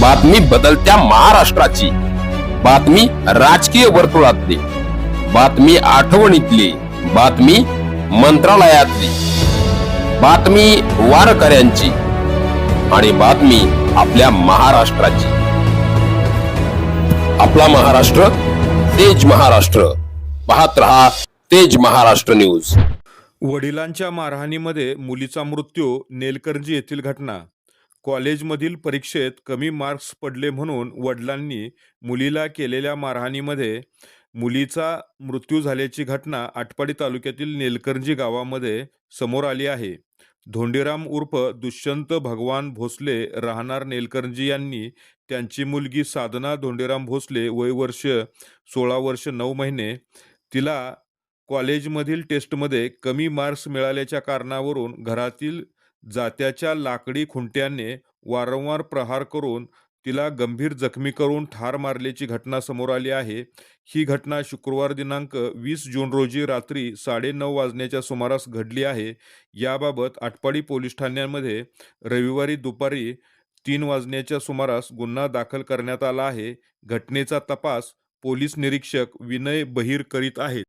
बातमी बदलत्या महाराष्ट्राची. बातमी राजकीय वर्तुळातली. बातमी आठवणीतली. बातमी मंत्रालयातली. बातमी वारकऱ्यांची. आणि बातमी आपल्या महाराष्ट्राची. आपला महाराष्ट्र तेज महाराष्ट्र. पाहत रहा तेज महाराष्ट्र न्यूज. वडिलांच्या मारहाणीमध्ये मुलीचा मृत्यू नेलकर्जी येथील घटना. कॉलेजमधील परीक्षेत कमी मार्क्स पडले म्हणून वडिलांनी मुलीला केलेल्या मारहाणीमध्ये मुलीचा मृत्यू झाल्याची घटना आटपाडी तालुक्यातील नेलकरंजी गावामध्ये समोर आली आहे. धोंडीराम उर्फ दुष्यंत भगवान भोसले राहणार नेलकरंजी यांनी त्यांची मुलगी साधना धोंडीराम भोसले वय वर्ष सोळा वर्ष नऊ महिने तिला कॉलेजमधील टेस्टमध्ये कमी मार्क्स मिळाल्याच्या कारणावरून घरातील जात्याच्या लाकडी खुंट्याने वारंवार प्रहार करून तिला गंभीर जखमी करून ठार मारल्याची घटना समोर आली आहे. ही घटना शुक्रवार दिनांक वीस जून रोजी रात्री साडेनऊ वाजण्याच्या सुमारास घडली आहे. याबाबत आटपाडी पोलीस ठाण्यामध्ये रविवारी दुपारी तीन वाजण्याच्या सुमारास गुन्हा दाखल करण्यात आला आहे. घटनेचा तपास पोलीस निरीक्षक विनय बहिर करीत आहेत.